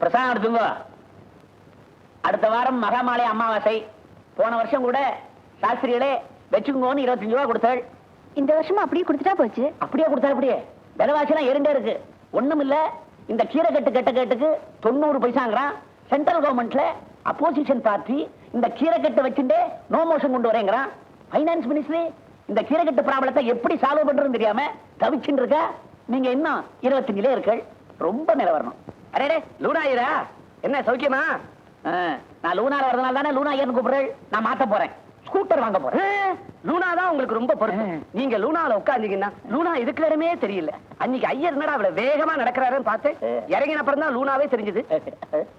பிரசாதம் எடுத்துங்க. அடுத்த வாரம் மகாமாலை அமாவாசை. போன வருஷம் கூட சாஸ்திரிகளே வச்சுக்கோன்னு இருபத்தஞ்சு ரூபா கொடுத்தாள். இந்த வருஷமும் அப்படியே கொடுத்துட்டா போச்சு? அப்படியே கொடுத்தா அப்படியே. விலைவாசிலாம் ஏறிண்டே இருக்கு. ஒண்ணும் இல்ல. இந்த கீரை கட்டு கட்ட கட்டுக்கு தொண்ணூறு பைசாங்கிறான். சென்ட்ரல் கவர்மெண்ட்ல அப்போசிஷன் பார்ட்டி இந்த கீரை கட்டு வச்சுட்டே நோ மோஷன் கொண்டு வரேங்கிறான். ஃபைனான்ஸ் மினிஸ்ட்ரி இந்த கீரை கட்டு ப்ராப்ளத்தை எப்படி சால்வ் பண்றதுன்னு தெரியாம தவிச்சுட்டு இருக்க? நீங்க இன்னும் இருபத்தஞ்சுலே இருக்கள் ரொம்ப மேல வரணும் அரே லூனா ஐயரா? என்ன சௌக்கியமா? நான் லூனால வரதுனால தானே லூனா ஐயர்னு கூப்பிடுறேன் நான் மாத்த போறேன். ஸ்கூட்டர் வாங்க போறேன். லூனா தான் உங்களுக்கு ரொம்ப பொறுப்பு. நீங்க லூனால உட்கார்ந்தீங்கன்னா லூனா இதுக்கு இடமே தெரியல. அன்னைக்கு ஐயர் என்னடா அவ்வளவு வேகமா நடக்கிறாருன்னு பார்த்து. இறங்கின அப்புறம் தான் லூனாவே தெரிஞ்சது.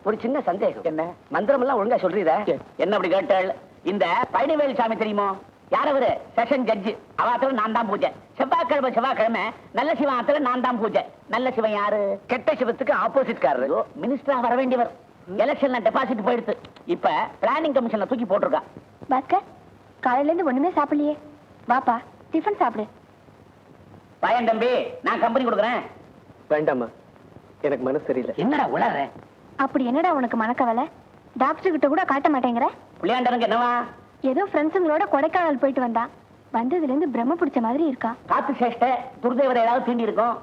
ஒரு சின்ன சந்தேகம். என்ன? மந்திரம் எல்லாம் ஒழுங்கா சொல்றீதா என்ன அப்படி கேட்டாள்? இந்த பழனிவேல் சாமி தெரியுமோ? யார் அவரு? செஷன் ஜட்ஜ் அவாத்துல நான் தான் பூஜை. செவ்வாய்க்கிழமை செவ்வாய்க்கிழமை நல்ல சிவன் ஆத்துல நான் தான் பூஜை. நல்ல சிவன் யாரு? கெட்ட சிவத்துக்கு ஆப்போசிட் காரரு. மினிஸ்டரா வர வேண்டியவர். எலெக்ஷன்ல டெபாசிட் போயிடுத்து. இப்ப பிளானிங் கமிஷன்ல தூக்கி போட்டிருக்கா. பாஸ்கர் காலையில இருந்து ஒண்ணுமே சாப்பிடலையே. வாப்பா டிஃபன் சாப்பிடு. பையன் தம்பி நான் கம்பெனி கொடுக்குறேன். வேண்டாமா எனக்கு மனசு சரியில்லை. என்னடா உளற அப்படி என்னடா உனக்கு மனக்கவலை? டாக்டர் கிட்ட கூட காட்ட மாட்டேங்கிற? புளியாண்டனுக்கு என்னவா? ஏதோ ஃப்ரெண்ட்ஸுங்களோட கொடைக்கானல் போயிட்டு வந்தான் வந்ததுல இருந்து பிரம்ம பிடிச்ச மாதிரி இருக்கா? காத்து சேஷ்ட துர்தேவரை ஏதாவது தீண்டி இருக்கும்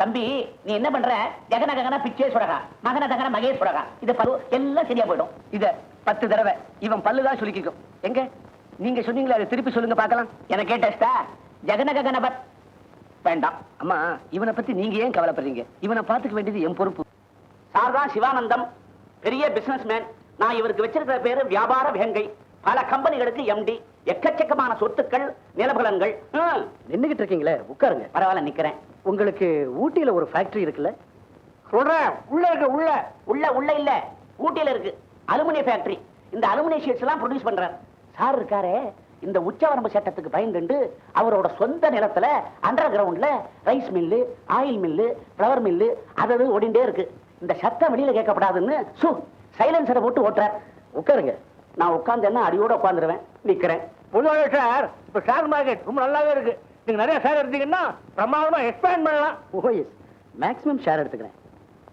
தம்பி நீ என்ன பண்ற? ஜெகன ககன சுடகா. மகன தகன சுடகா. இது பரு எல்லாம் சரியா போயிடும். இத பத்து தடவை இவன் பல்லுதான் சுலுக்கிக்கும் எங்க? நீங்க சொன்னீங்களா அதை திருப்பி சொல்லுங்க பார்க்கலாம். என கேட்டா ஜெகன ககனபத் வேண்டாம். அம்மா இவனை பத்தி நீங்க ஏன் கவலைப்படுறீங்க? இவனை பாத்துக்க வேண்டியது என் பொறுப்பு. சார் தான் சிவானந்தம் பெரிய பிசினஸ் மேன் நான் இவருக்கு வச்சிருக்கிற பேரு வியாபார வேங்கை. பல கம்பெனிகளுக்கு எம்டி எக்கச்சக்கமான சொத்துக்கள் நிலபலன்கள் நின்னுகிட்டு இருக்கீங்களே உட்காருங்க. பரவாயில்ல நிக்கிறேன். உங்களுக்கு ஊட்டியில ஒரு ஃபேக்டரி இருக்குல்ல? சொல்றேன். உள்ள இருக்க உள்ள. உள்ள உள்ள இல்ல. ஊட்டியில இருக்கு. அலுமினிய ஃபேக்டரி இந்த அலுமினிய ஷீட்ஸ் எல்லாம் ப்ரொடியூஸ் பண்றார். சார் இருக்காரே இந்த உச்சவரம்பு சட்டத்துக்கு பயந்துண்டு அவரோட சொந்த நிலத்துல அண்டர் கிரவுண்ட்ல rice mill oil mill flour mill அது ஓடிண்டே இருக்கு. இந்த சத்தம் வெளியில கேட்கப்படாதுன்னு சு சைலன்சரை போட்டு ஓட்டுறார். உட்காருங்க. நான் உட்கார்ந்தேன்னா அடியோட உட்கார்ந்துருவேன். நிக்கிறேன். பொதுவாக சார் இப்ப ஷேர் மார்க்கெட் ரொம்ப நல்லாவே இருக்கு. நீங்க நிறைய ஷேர் எடுத்தீங்கன்னா பிரமாதமா எக்ஸ்பேண்ட் பண்ணலாம். ஓஎஸ் மேக்ஸிமம் ஷேர் எடுத்துக்கிறேன்.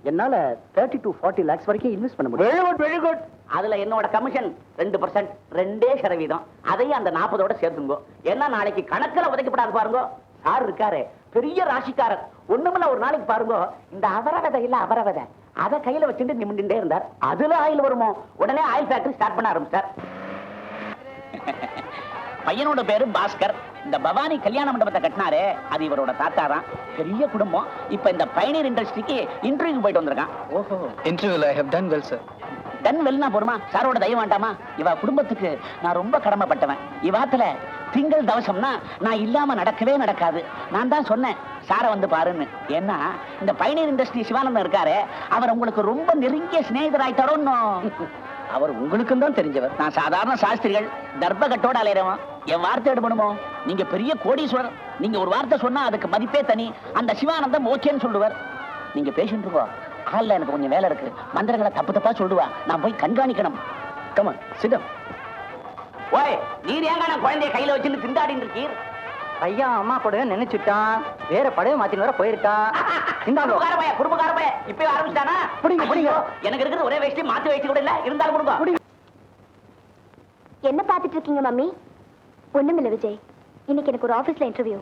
என்னால தேர்ட்டி டு ஃபார்ட்டி லேக்ஸ் வரைக்கும் இன்வெஸ்ட் பண்ண முடியும். வெரி குட் வெரி குட் அதுல என்னோட கமிஷன் ரெண்டு பர்சன்ட் ரெண்டே சதவீதம். அதையும் அந்த நாற்பதோட சேர்த்துங்க. ஏன்னா நாளைக்கு கணக்குல உதைக்கப்படாது பாருங்க. சார் இருக்காரு. பெரிய ராசிக்காரர். ஒண்ணுமில்ல ஒரு நாளைக்கு பாருங்க. இந்த அவரவதை இல்ல அவரவதை. அதை கையில வச்சுட்டு நிமிண்டுட்டே இருந்தார். அதுல ஆயில் வருமோ? உடனே ஆயில் ஃபேக்டரி ஸ்டார்ட் பண்ண ஆரம்பிச்சார். பையனோட பேரு பாஸ்கர். இந்த பவானி கல்யாண மண்டபத்தை கட்டினாரே அது இவரோட தாத்தா தான் பெரிய குடும்பம். இப்ப இந்த பயணியர் இண்டஸ்ட்ரிக்கு இன்டர்வியூ போயிட்டு வந்திருக்கான். ஓஹோ. இன்டர்வியூல I have done well sir done வெல்னா போருமா சாரோட தயவு வேண்டாமா? இவ குடும்பத்துக்கு நான் ரொம்ப கடமைப்பட்டவன். இவாத்துல திங்கள் தவசம்னா நான் இல்லாம நடக்கவே நடக்காது. நான் தான் சொன்னேன் சாரை வந்து பாருன்னு. ஏன்னா இந்த பயணியர் இண்டஸ்ட்ரி சிவானந்தம் இருக்காரு அவர் உங்களுக்கு ரொம்ப நெருங்கிய சிநேகிதராயிட்டாரோன்னு. அவர் உங்களுக்கும் தான் தெரிஞ்சவர். நான் சாதாரண சாஸ்திரிகள் தர்ப்பகட்டோட அலையிறவன். என் வார்த்தை எடுபடுமோ? நீங்க பெரிய கோடீஸ்வரர். நீங்க ஒரு வார்த்தை சொன்னா அதுக்கு மதிப்பே தனி. அந்த சிவானந்தம் ஓகேன்னு சொல்லுவார். நீங்க பேசிட்டு இருக்கோம். ஹால்ல எனக்கு கொஞ்சம் வேலை இருக்கு. மந்திரங்களை தப்பு தப்பா சொல்லுவா. நான் போய் கண்காணிக்கணும். சிடம் ஓய் நீர் ஏங்க நான் குழந்தைய கையில வச்சுட்டு திண்டாடிட்டு இருக்கீர்? பையன் அம்மா கூட நினைச்சுட்டான் வேற பழைய மாத்தின்னு வர போயிருக்கான் இப்பவே ஆரம்பிச்சிட்டானா? புடிங்க, புடிங்க. எனக்கு இருக்கிறது ஒரே வேஷ்டி மாத்தி வேஷ்டி கூட இல்ல. இருந்தாலும் கொடுங்க. என்ன பார்த்துட்டு இருக்கீங்க மம்மி? ஒண்ணுமில்ல விஜய். இன்னைக்கு எனக்கு ஒரு ஆபீஸ்ல இன்டர்வியூ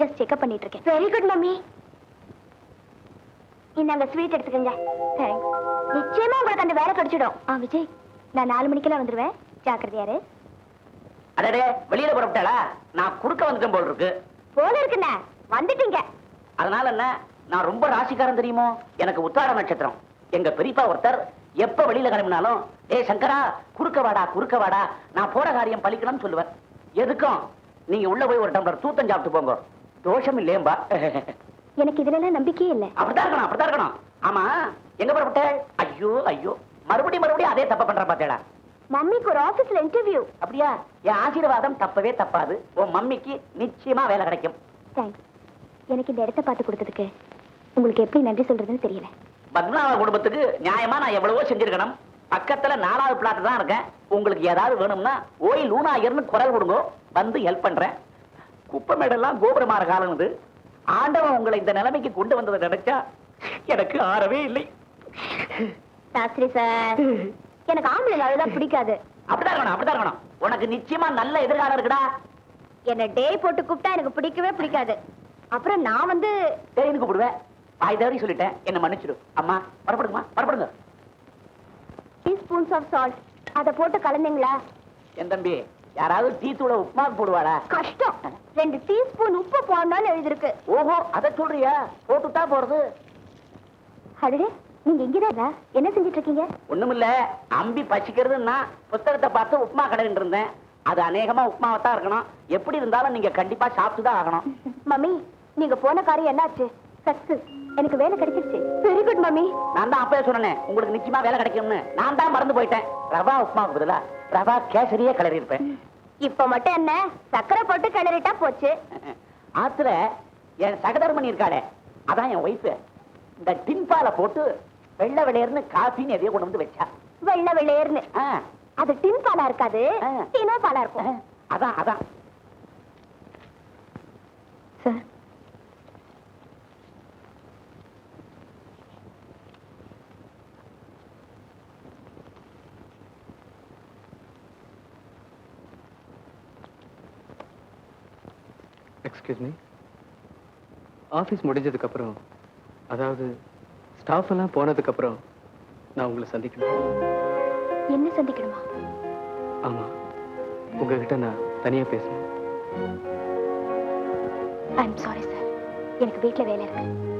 ஜஸ்ட் செக்அப் பண்ணிட்டு இருக்கேன். Very good mummy. இந்தாங்க ஸ்வீட் எடுத்துக்கங்க. தேங்க்ஸ் நிச்சயமா உங்களுக்கு அந்த வேலை கிடைச்சிடும். ஆ விஜய் நான் நாலு மணிக்கெல்லாம் வந்துருவேன். ஜாக்கிரதையாரு அடடே வெளியில புறப்பட்டாளா? நான் குறுக்க வந்துட்டேன் போல் இருக்கு. போல இருக்குண்ணே. வந்துட்டீங்க. அதனால என்ன? நான் ரொம்ப ராசிக்காரன் தெரியுமோ? எனக்கு உத்தார நட்சத்திரம். எங்க பெரியப்பா ஒருத்தர் எப்ப வெளியில கிளம்பினாலும் ஏய் சங்கரா குறுக்க வாடா குறுக்க வாடா. நான் போற காரியம் பலிக்கணும்னு சொல்லுவேன். எதுக்கும்? நீங்க உள்ள போய் ஒரு டம்ளர் தூத்தம் சாப்பிட்டு போங்க. தோஷம் இல்லையேம்பா. எனக்கு இதுல எல்லாம் நம்பிக்கையே இல்லை. அப்படிதான் இருக்கணும் அப்படிதான் இருக்கணும். ஆமா எங்க புறப்பட்ட ஐயோ ஐயோ. மறுபடியும் மறுபடியும் அதே தப்ப பண்ற பாத்தேடா மம்மிக்கு ஒரு ஆபீஸ்ல இன்டர்வியூ அப்படியா? என் ஆசீர்வாதம் தப்பவே தப்பாது. உன் மம்மிக்கு நிச்சயமா வேலை கிடைக்கும். தேங்க்ஸ் எனக்கு இந்த இடத்த பார்த்து கொடுத்ததுக்கு உங்களுக்கு எப்படி நன்றி சொல்றதுன்னு தெரியல. பத்மநாப குடும்பத்துக்கு நியாயமா நான் எவ்வளவோ செஞ்சிருக்கணும். பக்கத்துல நாலாவது பிளாட் தான் இருக்கேன். உங்களுக்கு ஏதாவது வேணும்னா ஓய் லூனாயர்னு குரல் கொடுங்க. வந்து ஹெல்ப் பண்றேன். குப்பை மேடெல்லாம் கோபுரமாற காலம் இது ஆண்டவன் உங்களை இந்த நிலைமைக்கு கொண்டு வந்ததை நினைச்சா எனக்கு ஆறவே இல்லை. சாஸ்திரி சார் எனக்கு ஆம்பளை அழுதா பிடிக்காது. அப்படிதான் இருக்கணும் அப்படிதான் இருக்கணும். உனக்கு நிச்சயமா நல்ல எதிர்காலம் இருக்குடா. என்ன டே போட்டு கூப்பிட்டா எனக்கு பிடிக்கவே பிடிக்காது. அப்புறம் நான் வந்து தெரிந்து கூப்பிடுவேன். வாய் தவறி சொல்லிட்டேன். என்ன மன்னிச்சிடு. அம்மா பரப்படுங்கம்மா பரப்படுங்க டீ ஸ்பூன்ஸ் ஆஃப் சால்ட் அதை போட்டு கலந்தீங்களா? என் தம்பி யாராவது டீ தூள உப்புமாக்கு போடுவாடா கஷ்டம். ரெண்டு டீஸ்பூன் உப்பு போடணும்னு எழுதிருக்கு ஓஹோ அதை சொல்றியா? போட்டுட்டா போறது. அடடே நீங்க எங்கதான் என்ன செஞ்சிட்டு இருக்கீங்க ஒண்ணுமில்ல அம்பி பசிக்கிறதுன்னா புத்தகத்தை பார்த்து உப்புமா கடைன்னு இருந்தேன். அது அநேகமா உப்புமாவை தான் இருக்கணும். எப்படி இருந்தாலும் நீங்க கண்டிப்பா சாப்பிட்டு தான் ஆகணும். மம்மி நீங்க போன காரியம் என்னாச்சு? சக்சஸ் எனக்கு வேலை கிடைச்சிருச்சு. வெரி குட் மம்மி நான் தான் அப்பவே சொன்னேன். உங்களுக்கு நிச்சயமா வேலை கிடைக்கும்னு. நான் தான் மறந்து போயிட்டேன். ரவா உப்புமாவுக்கு பதிலா ரவா கேசரியே கிளறி இருப்பேன் இப்ப மட்டும் என்ன? சக்கரை போட்டு கிளறிட்டா போச்சு. ஆத்துல என் சகதர்மணி இருக்காளே. அதான் என் ஒய்ஃபு இந்த டின்பால போட்டு வெள்ளை வெளியர்னு காஃபின்னு எதையோ கொண்டு வந்து வச்சா. வெள்ளை வெள்ளையர்னு. ஆ, அது டின் பாலா இருக்காது. டினோ பாலா இருக்கும். அதான் அதான். சார் எக்ஸ்கியூஸ் மீ ஆஃபீஸ் முடிஞ்சதுக்கு அப்புறம் அதாவது ஸ்டாஃப் எல்லாம் போனதுக்கு அப்புறம் நான் உங்களை சந்திக்கணும். என்ன சந்திக்கணுமா? ஆமா. உங்ககிட்ட நான் தனியா பேசணும். ஐ எம் சாரி சார் எனக்கு வீட்ல வேலை இருக்கு.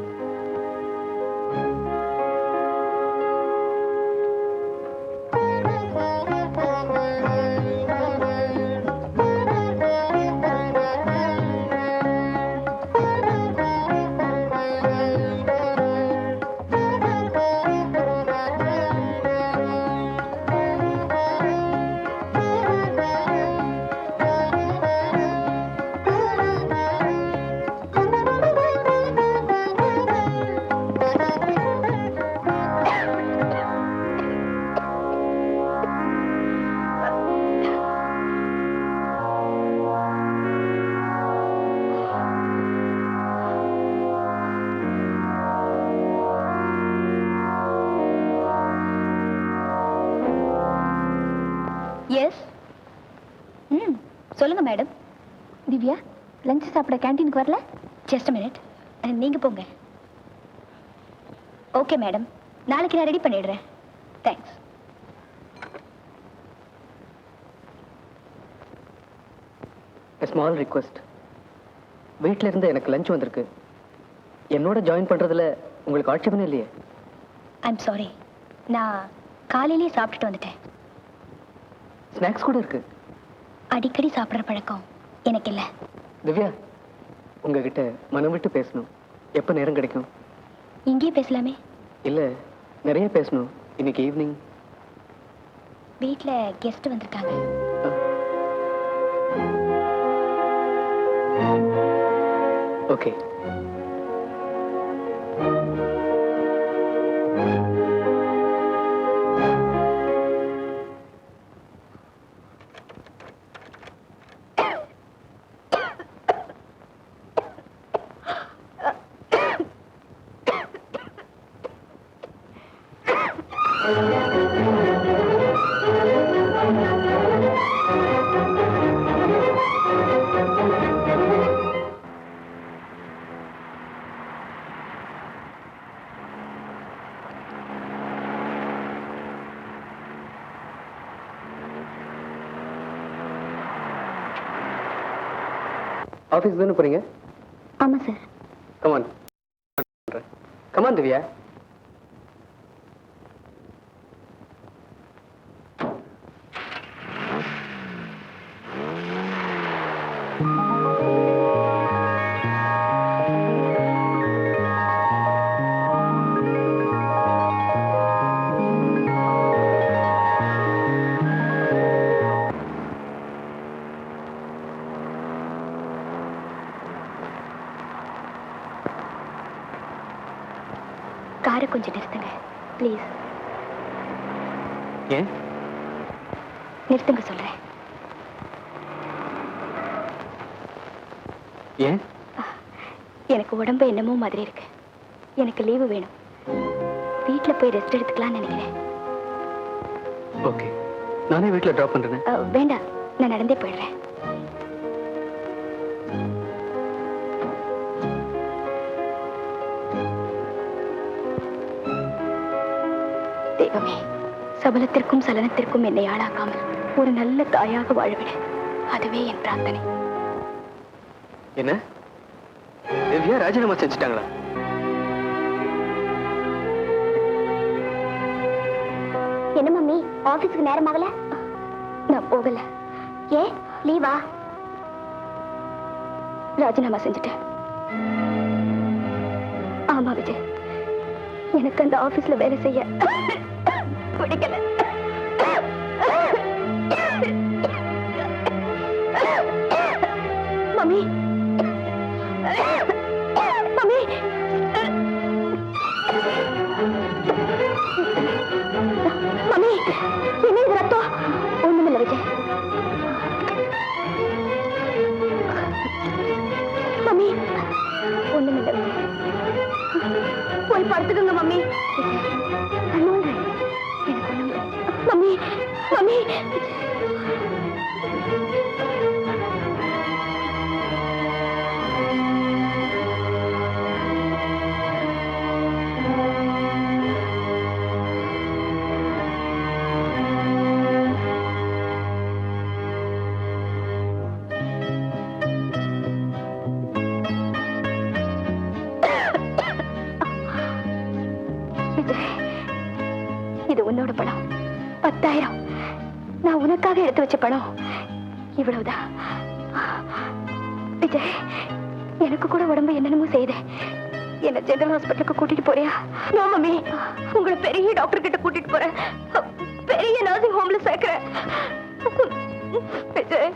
சொல்லுங்க மேடம். திவ்யா லஞ்ச் சாப்பிட கேண்டீனுக்கு வரல? ஜஸ்ட் மினிட் நீங்க போங்க. Okay madam. நாளைக்கு நான் ரெடி பண்ணிடுறேன். தேங்க்ஸ் ஸ்மால் ரிக்வெஸ்ட் வீட்டில இருந்து எனக்கு லஞ்ச் வந்திருக்கு. என்னோட ஜாயின் பண்றதுல உங்களுக்கு ஆட்சேபம் இல்லையே? ஐம் சாரி நான் காலையிலேயே சாப்பிட்டுட்டு வந்துட்டேன். ஸ்நாக்ஸ் கூட இருக்கு. அடிக்கடி சாப்பிட்ற பழக்கம் எனக்கு இல்லை திவ்யா உங்ககிட்ட மனம் விட்டு பேசணும். எப்போ நேரம் கிடைக்கும்? இங்கேயே பேசலாமே. இல்ல நிறைய பேசணும். இன்னைக்கு ஈவினிங் வீட்டில் கெஸ்ட் வந்திருக்காங்க. ஓகே. ஆஃபீஸ் தானே போறீங்க? ஆமாம் சார். கமான் கமான் திவ்யா காரை கொஞ்சம் நிறுத்துங்க ப்ளீஸ் ஏன்? நிறுத்துங்க சொல்கிறேன் ஏன்? எனக்கு உடம்பு என்னமோ மாதிரி இருக்கு. எனக்கு லீவு வேணும். வீட்ல போய் ரெஸ்ட் எடுத்துக்கலாம்னு நினைக்கிறேன். ஓகே நானே வீட்டில் ட்ராப் பண்ணுறேன் வேண்டாம். நான் நடந்தே போயிடுறேன். தெய்வமே சபலத்திற்கும் சலனத்திற்கும் என்னை ஆளாக்காமல் ஒரு நல்ல தாயாக வாழவிட. அதுவே என் பிரார்த்தனை. என்ன? திவ்யா ராஜினாமா செஞ்சுட்டாங்களா? என்ன மம்மி ஆபீஸ்க்கு நேரம் ஆகல? நான் போகல. ஏ லீவா? ராஜினாமா செஞ்சுட்டேன். ஆமா விஜய். எனக்கு அந்த ஆபீஸ்ல வேலை செய்ய பிடிக்கல. மம்மி. மம்மி. மம்மி என்ன இது ரத்தம்? ஒண்ணுமில்ல விஜய். மம்மி ஒண்ணுமில்ல. போய் படுத்துக்கங்க மம்மி. மம்மி பத்தாயிரம். நான் உனக்காக எடுத்து வச்ச பணம். இவ்வளவுதான். விஜய் எனக்கு கூட உடம்பு என்னென்னமோ செய்யுது என்ன ஜெனரல் ஹாஸ்பிட்டலுக்கு கூட்டிட்டு போறியா? No mummy. உங்களை பெரிய டாக்டர் கிட்ட கூட்டிட்டு போறேன். பெரிய நர்சிங் ஹோம்ல சேர்க்கிறேன். Vijay.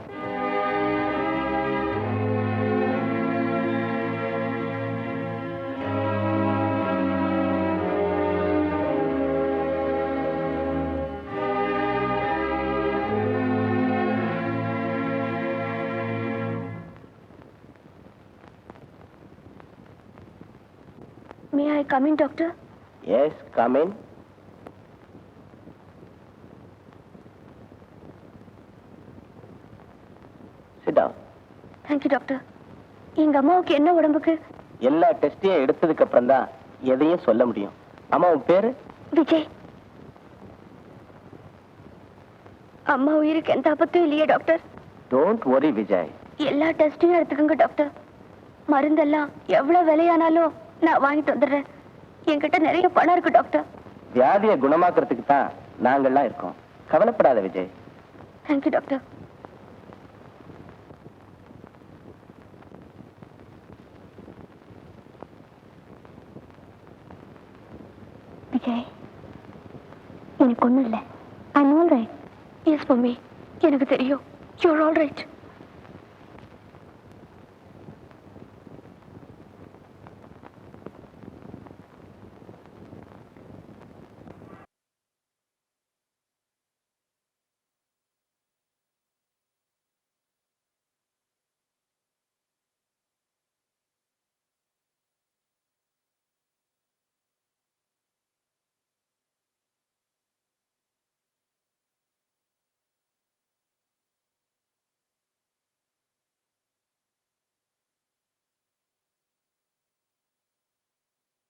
I come in doctor yes come in sit down thank you doctor எங்க அம்மாவுக்கு என்ன உடம்புக்கு? எல்லா டெஸ்டையும் எடுத்ததுக்கு அப்புறம் தான் எதையும் சொல்ல முடியும். அம்மா உன் பேரு? விஜய். அம்மா உயிருக்கு எந்த ஆபத்தும் இல்லையே டாக்டர் டோன்ட் worry விஜய். எல்லா டெஸ்டையும் எடுத்துக்கோங்க டாக்டர் மருந்தெல்லாம் எவ்வளவு விலையானாலும் நான் வாங்கிட்டு வந்துடுறேன். என்கிட்ட நிறைய பணம் இருக்கு டாக்டர். வியாதியை குணமாக்குறதுக்கு தான் நாங்கள்லாம் இருக்கோம். கவலைப்படாத விஜய். Thank you doctor. விஜய் எனக்கு ஒண்ணும் இல்லை. I all right yes mummy. எனக்கு தெரியும். Your all right